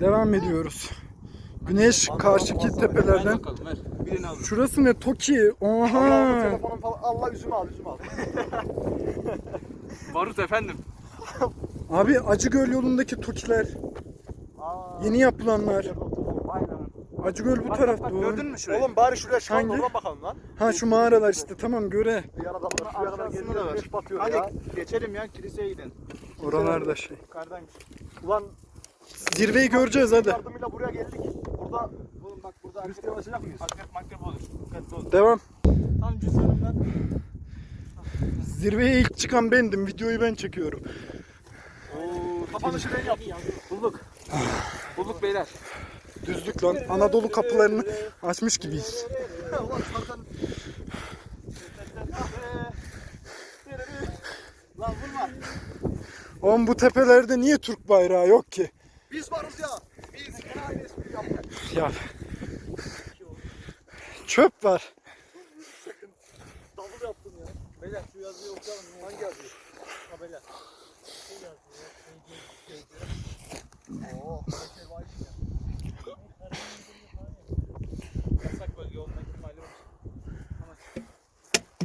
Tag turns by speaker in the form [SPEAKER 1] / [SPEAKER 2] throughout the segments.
[SPEAKER 1] Devam ediyoruz. Güneş karşıki tepelerden.
[SPEAKER 2] bakalım ver. Birini al.
[SPEAKER 1] Şurası ne? Toki.
[SPEAKER 3] Allah
[SPEAKER 1] Oha.
[SPEAKER 3] telefonum falan. Allah üzümü al üzümü al.
[SPEAKER 2] Barut efendim.
[SPEAKER 1] Abi Acıgöl yolundaki Tokiler.
[SPEAKER 3] Aa.
[SPEAKER 1] Yeni yapılanlar.
[SPEAKER 3] Aynen.
[SPEAKER 1] Acıgöl bu
[SPEAKER 2] Bak,
[SPEAKER 1] tarafta.
[SPEAKER 2] bak,
[SPEAKER 1] oğlum.
[SPEAKER 2] gördün mü şurayı?
[SPEAKER 3] Oğlum bari şuraya çıkalım
[SPEAKER 1] Hangi?
[SPEAKER 3] oradan bakalım lan.
[SPEAKER 1] Ha şu mağaralar işte tamam göre.
[SPEAKER 3] Bir
[SPEAKER 2] aşağısında
[SPEAKER 3] geziyor.
[SPEAKER 2] da.
[SPEAKER 3] Güneş batıyor
[SPEAKER 2] Hadi
[SPEAKER 3] ya.
[SPEAKER 2] geçelim ya kiliseye gidin.
[SPEAKER 1] Oralarda şey.
[SPEAKER 2] Yukarıdaymış.
[SPEAKER 3] Ulan
[SPEAKER 1] Zirveyi göreceğiz hadi.
[SPEAKER 3] yardımıyla buraya geldik. Burada
[SPEAKER 2] Oğlum bak burada
[SPEAKER 3] turist yanaşacak mıyız?
[SPEAKER 2] akrep makrep olur. Dikkatli ol.
[SPEAKER 1] Devam.
[SPEAKER 2] Tam cüzdanımdan.
[SPEAKER 1] Zirveye ilk çıkan bendim. Videoyu ben çekiyorum.
[SPEAKER 2] Oo,
[SPEAKER 3] Kapanışı ben yap.
[SPEAKER 2] Bulduk. Bulduk beyler.
[SPEAKER 1] Düzlük lan. Anadolu kapılarını açmış gibiyiz.
[SPEAKER 3] Lan vurma.
[SPEAKER 1] Oğlum bu tepelerde niye Türk bayrağı yok ki?
[SPEAKER 3] Biz varız ya. Biz espri yaptık.
[SPEAKER 1] Ya. Çöp var.
[SPEAKER 3] Davul yaptın ya.
[SPEAKER 2] Beyler şu yazıyı okuyalım.
[SPEAKER 3] Hangi yazıyor?
[SPEAKER 2] Ha beyler.
[SPEAKER 3] Oo. şey var işte.
[SPEAKER 2] Yasak bölge olma ihtimali var. Ama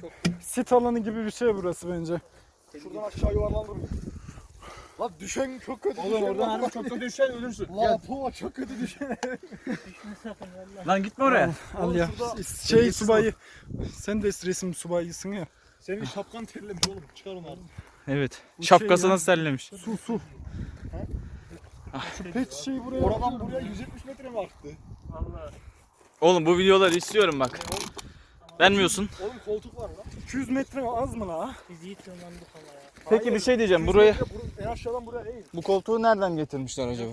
[SPEAKER 2] çok
[SPEAKER 1] Sit alanı gibi bir şey burası bence.
[SPEAKER 3] Şuradan aşağı yuvarlanır mı? Lan düşen çok kötü
[SPEAKER 2] Oğlum oradan harbi çok kötü düşen ölürsün.
[SPEAKER 3] Lan bu çok kötü düşen.
[SPEAKER 2] Lan gitme oraya.
[SPEAKER 1] Al ya. Şey subayı. Sen de resim subayısın ya.
[SPEAKER 3] Senin şapkan terlemiş oğlum. Çıkar onu artık.
[SPEAKER 2] Evet.
[SPEAKER 1] Bu şey ya.
[SPEAKER 2] nasıl terlemiş?
[SPEAKER 1] Su su. Şu pet şeyi buraya
[SPEAKER 3] Oradan buraya 170 metre mi arttı?
[SPEAKER 2] Oğlum bu videoları istiyorum bak. Vermiyorsun.
[SPEAKER 3] Oğlum koltuk var lan.
[SPEAKER 1] 200 metre az mı la?
[SPEAKER 2] Peki bir şey diyeceğim.
[SPEAKER 3] 100
[SPEAKER 2] Buraya
[SPEAKER 3] En aşağıdan buraya değil.
[SPEAKER 2] bu koltuğu nereden getirmişler acaba?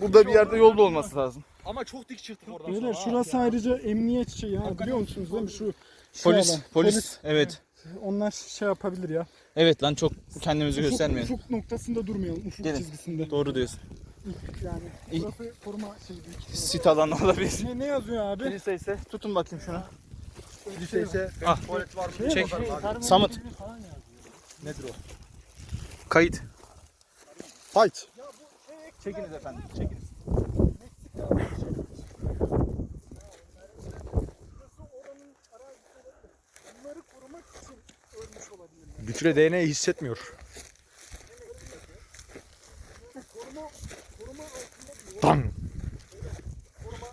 [SPEAKER 2] Burada bir yerde yolda olması lazım.
[SPEAKER 3] Ama çok dik çıktık oradan
[SPEAKER 1] Beyler
[SPEAKER 3] sonra.
[SPEAKER 1] şurası ayrıca emniyet şeyi ha biliyor musunuz değil mi? Şu, şu
[SPEAKER 2] Polis,
[SPEAKER 1] alan.
[SPEAKER 2] polis. Evet.
[SPEAKER 1] Onlar şey yapabilir ya.
[SPEAKER 2] Evet lan çok kendimizi
[SPEAKER 1] Ufuk,
[SPEAKER 2] göstermeyelim.
[SPEAKER 1] ufuk noktasında durmayalım. Ufuk
[SPEAKER 2] Gelin.
[SPEAKER 1] çizgisinde.
[SPEAKER 2] Doğru diyorsun.
[SPEAKER 1] Yani
[SPEAKER 2] İyi.
[SPEAKER 1] burası koruma şeyi.
[SPEAKER 2] Sit alanı olabilir.
[SPEAKER 1] Ne, ne yazıyor abi?
[SPEAKER 2] Kilise ise tutun bakayım şunu.
[SPEAKER 3] Lise ise
[SPEAKER 2] Ah.
[SPEAKER 3] tuvalet var mı?
[SPEAKER 2] Çek.
[SPEAKER 3] Bakarım abi.
[SPEAKER 2] Samet.
[SPEAKER 3] Nedir o?
[SPEAKER 2] Kayıt.
[SPEAKER 3] Fight.
[SPEAKER 2] Çekiniz efendim. Çekiniz.
[SPEAKER 1] Bunları korumak için ölmüş olabilir.
[SPEAKER 3] Güçle DNA hissetmiyor.
[SPEAKER 1] Koruma, koruma altında bir
[SPEAKER 3] Tam.
[SPEAKER 1] koruma.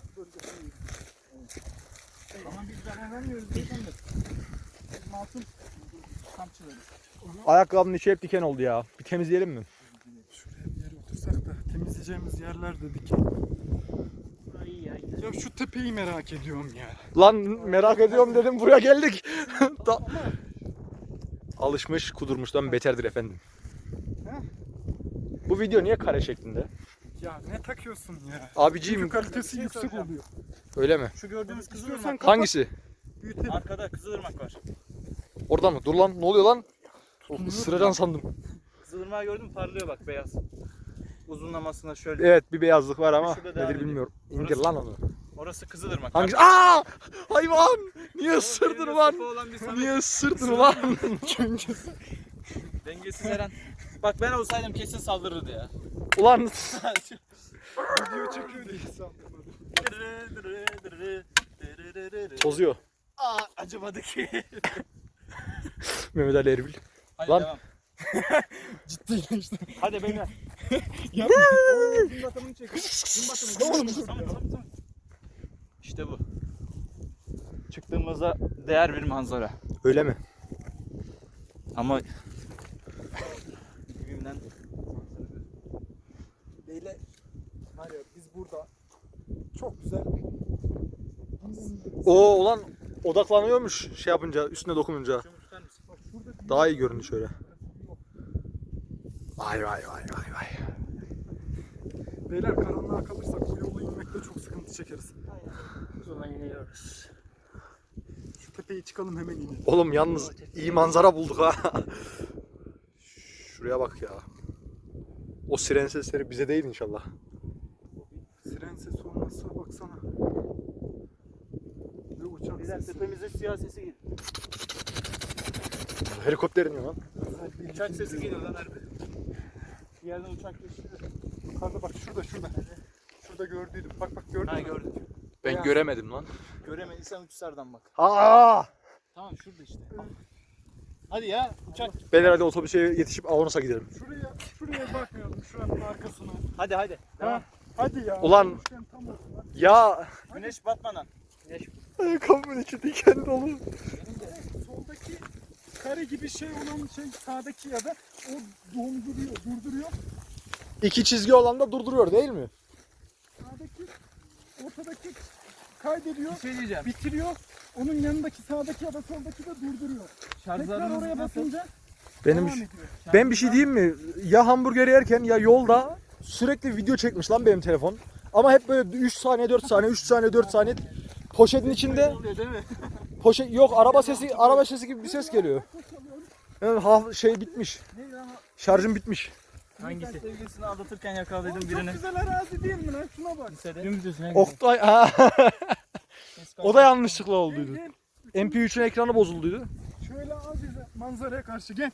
[SPEAKER 1] Ama biz zarar vermiyoruz masum kampçılarız.
[SPEAKER 3] Ayakkabının içi hep diken oldu ya. Bir temizleyelim mi?
[SPEAKER 1] Şuraya bir yere otursak da temizleyeceğimiz yerler dedik. Ya şu tepeyi merak ediyorum ya.
[SPEAKER 3] Lan merak ediyorum dedim buraya geldik. Da- Alışmış kudurmuştan beterdir efendim.
[SPEAKER 1] He?
[SPEAKER 3] Bu video niye kare şeklinde?
[SPEAKER 1] Ya ne takıyorsun ya? Çünkü
[SPEAKER 3] Abiciğim
[SPEAKER 1] kalitesi yüksek oluyor.
[SPEAKER 3] öyle mi?
[SPEAKER 2] Şu gördüğünüz Kızılırmak.
[SPEAKER 3] Hangisi?
[SPEAKER 1] büyütelim.
[SPEAKER 2] Arkada Kızılırmak var.
[SPEAKER 3] Orada mı? Dur lan ne oluyor lan? Sıracan sandım.
[SPEAKER 2] Kızılırmağı gördün mü? Parlıyor bak beyaz. Uzunlamasına şöyle.
[SPEAKER 3] Evet bir beyazlık var ama
[SPEAKER 2] Şurada
[SPEAKER 3] nedir
[SPEAKER 2] ediyor.
[SPEAKER 3] bilmiyorum. İndir lan onu.
[SPEAKER 2] Orası Kızılırmak.
[SPEAKER 3] Hangisi? Aa! Hayvan! Niye ısırdın
[SPEAKER 2] elinde
[SPEAKER 3] ulan?
[SPEAKER 2] sopa olan bir Samet.
[SPEAKER 3] Niye ısırdın ulan?
[SPEAKER 1] Çünkü
[SPEAKER 2] Dengesiz Eren. Bak ben olsaydım kesin saldırırdı ya.
[SPEAKER 3] ulan
[SPEAKER 1] video çekiyor diye sandım.
[SPEAKER 3] tozuyor.
[SPEAKER 2] Aa acımadı ki.
[SPEAKER 3] Mehmet Ali Erbil.
[SPEAKER 2] Hadi
[SPEAKER 3] Lan.
[SPEAKER 2] devam.
[SPEAKER 1] Ciddileştim.
[SPEAKER 2] Hadi beyler.
[SPEAKER 1] Yapma.
[SPEAKER 2] Gün batımını çekin. Gün batımını. Samet. İşte bu. Çıktığımızda değer bir manzara.
[SPEAKER 3] Öyle mi?
[SPEAKER 2] Ama dibimden
[SPEAKER 1] Beyler var ya biz burada çok güzel
[SPEAKER 3] Oo ulan odaklanıyormuş şey yapınca üstüne dokununca. Daha iyi görünüyor şöyle. Vay vay vay vay vay.
[SPEAKER 1] Beyler karanlığa kalırsak bu yola inmekte çok sıkıntı çekeriz.
[SPEAKER 2] Sonra iniyoruz.
[SPEAKER 1] Şu tepeye çıkalım hemen inelim.
[SPEAKER 3] Oğlum yalnız iyi manzara bulduk ha. Şuraya bak ya. O siren sesleri bize değil inşallah.
[SPEAKER 1] Siren sesi olmazsa baksana. Sesi.
[SPEAKER 2] tepemize siyah sesi geliyor.
[SPEAKER 3] Helikopter iniyor lan.
[SPEAKER 2] Uçak sesi geliyor lan harbi. Bir yerden uçak geçti.
[SPEAKER 1] Yukarıda bak şurada şurada. Şurada gördüydüm. Bak bak gördün
[SPEAKER 2] Ha
[SPEAKER 1] mü?
[SPEAKER 2] gördük.
[SPEAKER 3] Ben göremedim lan.
[SPEAKER 2] Göremediysen uçsardan bak.
[SPEAKER 3] Aa!
[SPEAKER 2] Tamam şurada işte. Hadi ya uçak.
[SPEAKER 3] Ben herhalde otobüse yetişip Avanos'a giderim.
[SPEAKER 1] Şuraya, şuraya bakmıyordum şuranın arkasına.
[SPEAKER 2] Hadi hadi.
[SPEAKER 1] Ha? Hadi ya.
[SPEAKER 3] Ulan-
[SPEAKER 1] tam.
[SPEAKER 3] Ya!
[SPEAKER 2] Güneş batmadan.
[SPEAKER 3] Ayakkabımın içi diken dolu.
[SPEAKER 1] Soldaki kare gibi şey olan şey sağdaki ya da o donduruyor, durduruyor.
[SPEAKER 3] İki çizgi olan da durduruyor değil mi?
[SPEAKER 1] Sağdaki, ortadaki kaydediyor,
[SPEAKER 2] Bir şey diyeceğim.
[SPEAKER 1] bitiriyor. Onun yanındaki sağdaki ya da soldaki de durduruyor. Tekrar oraya
[SPEAKER 2] nasıl?
[SPEAKER 1] basınca
[SPEAKER 3] Benim
[SPEAKER 1] devam ediyor.
[SPEAKER 3] ben bir şey diyeyim mi? Ya hamburgeri yerken ya yolda sürekli video çekmiş lan benim telefon. Ama hep böyle 3 saniye 4 saniye 3 saniye 4 saniye poşetin içinde poşet yok araba sesi araba sesi gibi bir ses geliyor. Yani ha, şey bitmiş. Şarjım bitmiş.
[SPEAKER 2] Hangisi? Sevgilisini aldatırken yakaladıydım
[SPEAKER 1] Oğlum
[SPEAKER 2] birini.
[SPEAKER 1] Çok güzel arazi değil mi lan? Şuna bak.
[SPEAKER 2] Lisede. Dümdüz ne?
[SPEAKER 3] Oktay ha. o da yanlışlıkla
[SPEAKER 1] Gel
[SPEAKER 3] olduydu.
[SPEAKER 1] gel.
[SPEAKER 3] MP3'ün ekranı bozulduydu.
[SPEAKER 1] Şöyle al bize manzaraya karşı gel.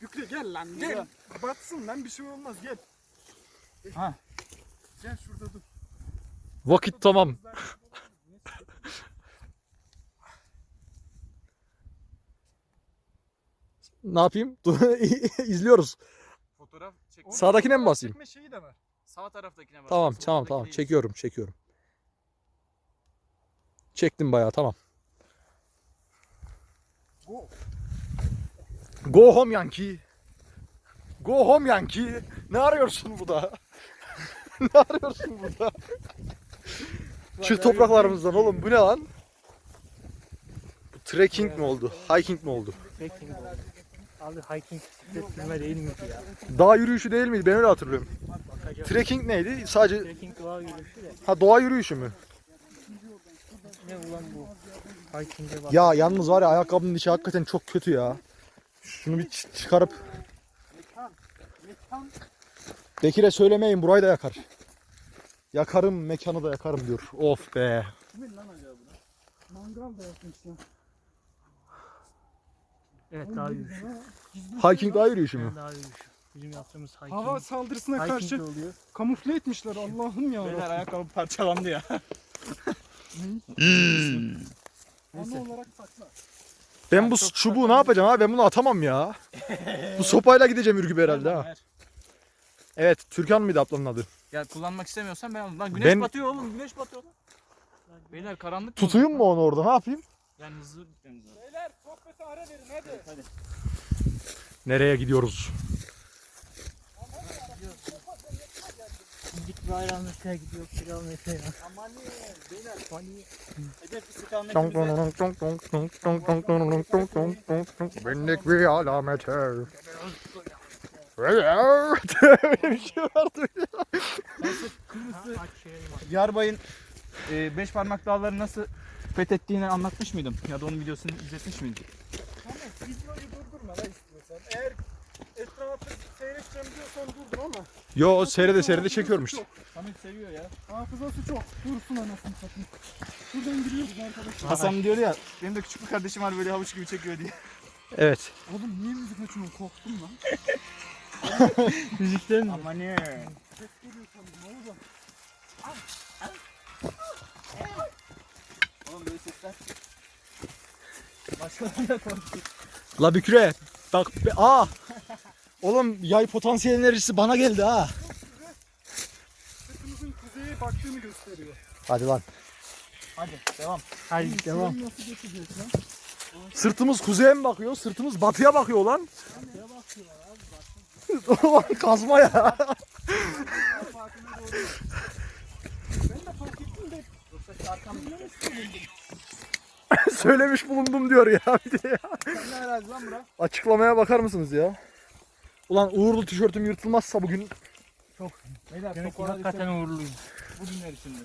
[SPEAKER 1] Yükle gel lan gel. Batsın lan bir şey olmaz gel.
[SPEAKER 2] Ha.
[SPEAKER 1] Gel şurada dur.
[SPEAKER 3] Vakit tamam. Ne yapayım? İzliyoruz.
[SPEAKER 2] Fotoğraf çek.
[SPEAKER 3] Sağdakine mi basayım?
[SPEAKER 1] Çekme şeyi de var.
[SPEAKER 2] Sağ taraftakine bas.
[SPEAKER 3] Tamam tamam tamam
[SPEAKER 2] değil.
[SPEAKER 3] çekiyorum çekiyorum. Çektim bayağı tamam.
[SPEAKER 1] Go.
[SPEAKER 3] Go home Yankee. Go home Yankee. Ne arıyorsun burada? ne arıyorsun burada? Çift topraklarımızdan oğlum bu ne lan? Bu trekking mi oldu? Hiking mi oldu?
[SPEAKER 4] Trekking oldu. Abi hiking bisiklet sürme değil miydi ya?
[SPEAKER 3] Dağ yürüyüşü değil miydi? Ben öyle hatırlıyorum.
[SPEAKER 4] Bakacağım.
[SPEAKER 3] Trekking neydi? Sadece
[SPEAKER 4] Trekking doğa yürüyüşü de.
[SPEAKER 3] ha doğa yürüyüşü mü?
[SPEAKER 4] Ne ulan bu? Hiking'e bak.
[SPEAKER 3] Ya yalnız var ya ayakkabının içi hakikaten çok kötü ya. Şunu bir ç- çıkarıp
[SPEAKER 1] Mekan. Mekan.
[SPEAKER 3] Bekir'e söylemeyin burayı da yakar. Yakarım mekanı da yakarım diyor. Of be.
[SPEAKER 1] Kimin lan acaba bu? Mangal da yapmışlar.
[SPEAKER 4] Evet dağ yürüyüşü.
[SPEAKER 3] Hiking dağ yürüyüşü mü?
[SPEAKER 4] Dağ yürüyüşü. Bizim yaptığımız hiking.
[SPEAKER 1] Hava saldırısına
[SPEAKER 4] hiking
[SPEAKER 1] karşı
[SPEAKER 4] oluyor.
[SPEAKER 1] kamufle etmişler Allah'ım ya.
[SPEAKER 2] Beyler ayakkabı parçalandı ya.
[SPEAKER 1] Ana olarak sakla.
[SPEAKER 3] Ben bu çubuğu ne yapacağım abi? Ben bunu atamam ya. bu sopayla gideceğim ürgüp herhalde ha. Evet, Türkan mıydı ablanın adı?
[SPEAKER 2] Ya kullanmak istemiyorsan ben alırım. Lan güneş
[SPEAKER 3] Ben-
[SPEAKER 2] batıyor oğlum güneş batıyor lan. Beyler karanlık mı?
[SPEAKER 3] Tutayım mı onu orada? Ne yapayım?
[SPEAKER 2] Yani hızlı gitmemiz lazım.
[SPEAKER 1] Verin hadi.
[SPEAKER 2] Hadi.
[SPEAKER 3] Nereye gidiyoruz?
[SPEAKER 4] Git bayramlıkaya gidiyor kilometre.
[SPEAKER 2] Aman beyler. Hedef istikametimize.
[SPEAKER 3] Benlik bir alameti. Öyle bir şey vardı.
[SPEAKER 2] Yarbay'ın e, beş parmak dağları nasıl fethettiğini anlatmış mıydım? Ya da onun videosunu izletmiş miydim?
[SPEAKER 1] Videoyu durdurma la istiyorsan. Eğer etrafı seyredeceğim diyorsan durdur ama
[SPEAKER 3] Yo seyrede seyrede çekiyormuş.
[SPEAKER 2] Samet seviyor ya.
[SPEAKER 1] hafızası çok. Dursun anasını satayım. Şuradan giriyoruz arkadaşlar.
[SPEAKER 2] Hasan diyor ya benim de küçük bir kardeşim var böyle havuç gibi çekiyor diye.
[SPEAKER 3] Evet.
[SPEAKER 1] Oğlum niye müzik açıyorsun? Korktum lan.
[SPEAKER 4] Müzikten mi?
[SPEAKER 2] Aman ne?
[SPEAKER 1] Ses geliyor sandım oğlum.
[SPEAKER 2] Oğlum böyle sesler. Başkalarına da korktu.
[SPEAKER 3] La Bükre. Bak be, aa. Oğlum yay potansiyel enerjisi bana geldi ha.
[SPEAKER 1] Sırtımızın kuzeye baktığını gösteriyor.
[SPEAKER 3] Hadi lan.
[SPEAKER 2] Hadi devam.
[SPEAKER 4] Hadi devam.
[SPEAKER 1] Şuradan Nasıl geçeceğiz lan?
[SPEAKER 3] Sırtımız kuzeye mi bakıyor? Sırtımız batıya bakıyor lan. Ulan Kazma ya.
[SPEAKER 1] Ben de fark ettim de
[SPEAKER 2] Yoksa arkam
[SPEAKER 3] Söylemiş bulundum diyor ya bir de ya.
[SPEAKER 2] ne herhalde lan bura?
[SPEAKER 3] Açıklamaya bakar mısınız ya? Ulan uğurlu tişörtüm yırtılmazsa bugün
[SPEAKER 2] Beyler
[SPEAKER 4] Demek ki hakikaten uğurluyum.
[SPEAKER 2] bu günler içinde.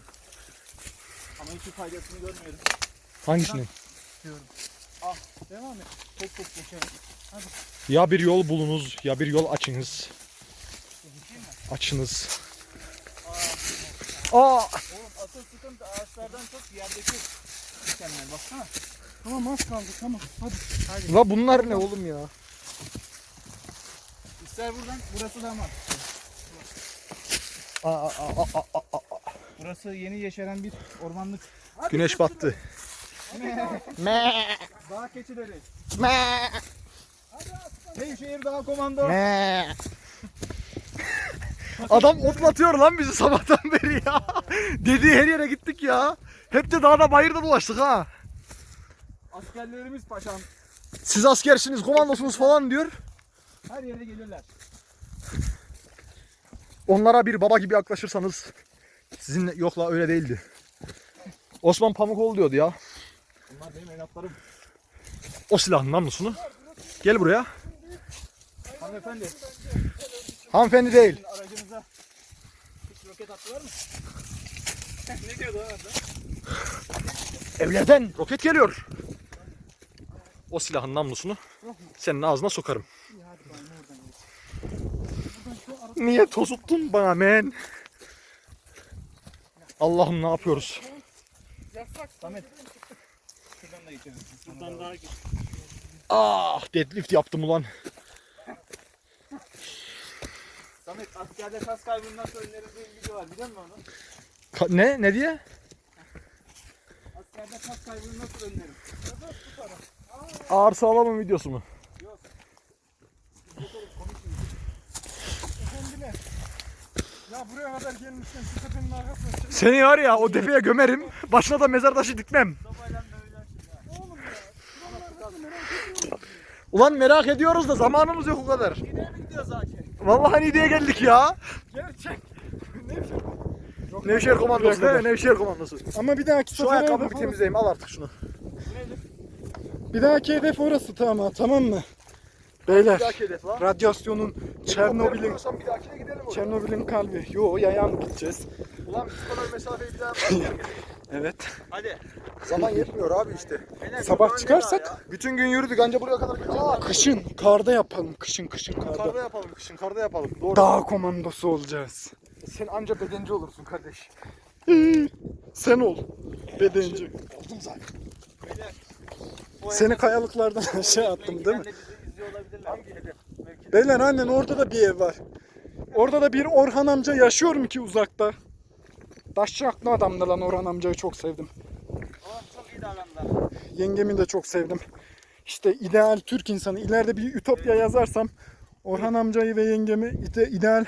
[SPEAKER 2] Ama hiçbir faydasını görmüyoruz.
[SPEAKER 3] hangisini?
[SPEAKER 1] devam et.
[SPEAKER 2] Çok çok geçelim.
[SPEAKER 3] Ya bir yol bulunuz ya bir yol açınız. Açınız. Aa!
[SPEAKER 2] Oğlum asıl sıkıntı ağaçlardan çok yerdeki dikenler baksana.
[SPEAKER 1] Tamam az kaldı tamam. Hadi.
[SPEAKER 3] La bunlar ne oğlum ya?
[SPEAKER 2] İster buradan burası da ama.
[SPEAKER 3] Aa, aa, aa, aa, aa.
[SPEAKER 2] Burası yeni yeşeren bir ormanlık.
[SPEAKER 3] Güneş battı. Me.
[SPEAKER 2] Dağ keçileri.
[SPEAKER 3] Me.
[SPEAKER 2] Nevşehir Dağ Komando.
[SPEAKER 3] Me. Adam otlatıyor lan bizi sabahtan beri ya. Dediği her yere gittik ya. Hep de dağda bayırda dolaştık ha.
[SPEAKER 2] Askerlerimiz paşam.
[SPEAKER 3] Siz askersiniz, komandosunuz falan diyor.
[SPEAKER 2] Her yere gelirler.
[SPEAKER 3] Onlara bir baba gibi yaklaşırsanız sizin yok la öyle değildi. Osman Pamukoğlu diyordu ya.
[SPEAKER 2] Bunlar benim evlatlarım.
[SPEAKER 3] O silahın namlusunu. Gel buraya.
[SPEAKER 2] Hanımefendi.
[SPEAKER 3] Hanımefendi değil.
[SPEAKER 2] Aracınıza hiç roket attılar mı? ne diyordu o arada?
[SPEAKER 3] Evlerden roket geliyor. O silahın namlusunu senin ağzına sokarım. Niye tozuttun bana men? Allah'ım ne yapıyoruz?
[SPEAKER 2] Samet. Şuradan da geçelim.
[SPEAKER 4] Buradan daha güzel.
[SPEAKER 3] Ah deadlift yaptım ulan.
[SPEAKER 2] Samet askerde kas kaybından sonra önerildiği bir video var biliyor musun onu?
[SPEAKER 3] Ka- ne? Ne diye?
[SPEAKER 2] Askerde kas kaybını nasıl önlerim?
[SPEAKER 3] Ağır sağlamın videosu mu?
[SPEAKER 1] Ya buraya kadar gelmişken şu tepenin arkasına çık.
[SPEAKER 3] Seni var ya o tepeye gömerim. Başına da mezar taşı dikmem. Ulan merak ediyoruz da zamanımız yok o kadar.
[SPEAKER 2] Yine mi gidiyor zaten?
[SPEAKER 3] Vallahi Niğde'ye geldik ya.
[SPEAKER 1] Gerçek.
[SPEAKER 3] Nevşehir komandosu değil mi? Nevşehir komandosu.
[SPEAKER 1] Ama bir dahaki
[SPEAKER 3] Şu
[SPEAKER 1] sefere
[SPEAKER 3] ayakkabımı bir temizleyeyim al artık şunu.
[SPEAKER 1] Bir dahaki hedef orası tamam tamam mı? Beyler
[SPEAKER 3] Bir dahaki hedef lan.
[SPEAKER 1] radyasyonun Çernobil'in
[SPEAKER 3] Yapıyorsan bir dahakine gidelim oraya.
[SPEAKER 1] Çernobil'in kalbi. Yo yayan gideceğiz.
[SPEAKER 3] Ulan biz bu kadar mesafeyi bir daha
[SPEAKER 1] Evet.
[SPEAKER 2] Hadi.
[SPEAKER 3] Zaman yetmiyor abi işte.
[SPEAKER 1] Sabah çıkarsak
[SPEAKER 3] Bütün gün yürüdük anca buraya kadar. Aa,
[SPEAKER 1] kışın karda yapalım. Kışın kışın karda.
[SPEAKER 3] karda yapalım kışın karda yapalım. Doğru.
[SPEAKER 1] Dağ komandosu olacağız.
[SPEAKER 3] Sen anca bedenci olursun kardeş.
[SPEAKER 1] Sen ol. Bedenci.
[SPEAKER 3] Oldum zaten.
[SPEAKER 1] Seni kayalıklardan aşağı attım değil mi?
[SPEAKER 2] Bizi izliyor olabilirler.
[SPEAKER 3] Hangi hedef? Belki de-
[SPEAKER 1] Beyler aynen orada da bir ev var. Orada da bir Orhan amca yaşıyor mu ki uzakta? Daşçaklı adamdı lan Orhan amcayı çok sevdim.
[SPEAKER 2] Oğlum çok iyi davrandılar.
[SPEAKER 1] Yengemi de çok sevdim. İşte ideal Türk insanı. İleride bir ütopya yazarsam Orhan amcayı ve yengemi ide- ideal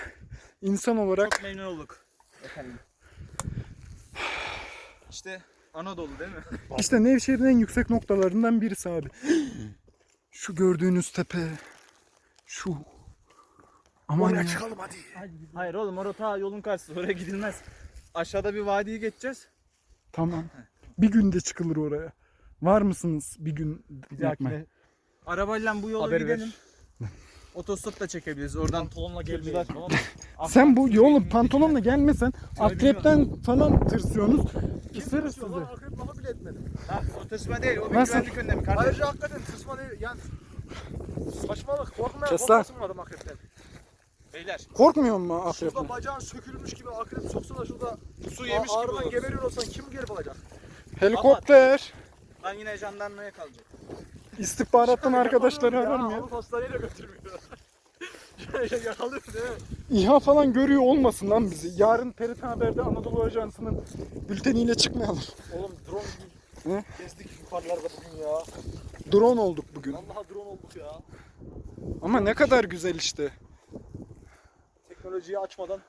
[SPEAKER 1] insan olarak
[SPEAKER 2] Çok memnun olduk. Efendim. İşte Anadolu değil mi?
[SPEAKER 1] işte Nevşehir'in en yüksek noktalarından birisi abi. Şu gördüğünüz tepe. Şu. Aman
[SPEAKER 3] Oraya
[SPEAKER 1] ya.
[SPEAKER 3] çıkalım hadi.
[SPEAKER 2] Hayır oğlum orada ta yolun karşısı. Oraya gidilmez. Aşağıda bir vadiyi geçeceğiz.
[SPEAKER 1] Tamam. Bir günde çıkılır oraya. Var mısınız bir gün
[SPEAKER 2] Bir dahakine arabayla bu yolu
[SPEAKER 3] Haber ver.
[SPEAKER 2] gidelim. Otostop da çekebiliriz. Oradan
[SPEAKER 4] Pantolonla gelmeyiz tamam mı?
[SPEAKER 1] Sen bu yolu pantolonla gelmesen akrepten falan tırsıyorsunuz. Isırır sizi.
[SPEAKER 3] Ulan akrep lafı bile etmedim.
[SPEAKER 2] Ha, o tırsma değil. O bir
[SPEAKER 1] Nasıl?
[SPEAKER 2] güvenlik önlemi kardeşim.
[SPEAKER 3] Ayrıca hakikaten tırsma değil yani. Saçmalık korkmaya
[SPEAKER 1] Kes lan.
[SPEAKER 3] korkmasın adam akrepten.
[SPEAKER 2] Beyler
[SPEAKER 1] Korkmuyor mu akrepten?
[SPEAKER 3] Şurada bacağın sökülmüş gibi akrep soksa da şurada
[SPEAKER 2] su yemiş gibi
[SPEAKER 3] ağrıdan
[SPEAKER 2] oluruz.
[SPEAKER 3] geberiyor olsan kim gelip alacak?
[SPEAKER 1] Helikopter.
[SPEAKER 2] Ben yine jandarmaya kalacağım.
[SPEAKER 1] İstihbarattan arkadaşları arar mı ya?
[SPEAKER 3] Hastaneye götürmüyor. Yakalıyor değil mi?
[SPEAKER 1] İHA falan görüyor olmasın lan bizi. Yarın TRT Haber'de Anadolu Ajansı'nın bülteniyle çıkmayalım.
[SPEAKER 3] Oğlum drone
[SPEAKER 1] Ne?
[SPEAKER 3] gezdik yukarılarda bugün ya.
[SPEAKER 1] Drone olduk bugün.
[SPEAKER 3] Vallahi drone olduk ya.
[SPEAKER 1] Ama ne kadar güzel işte.
[SPEAKER 3] Teknolojiyi açmadan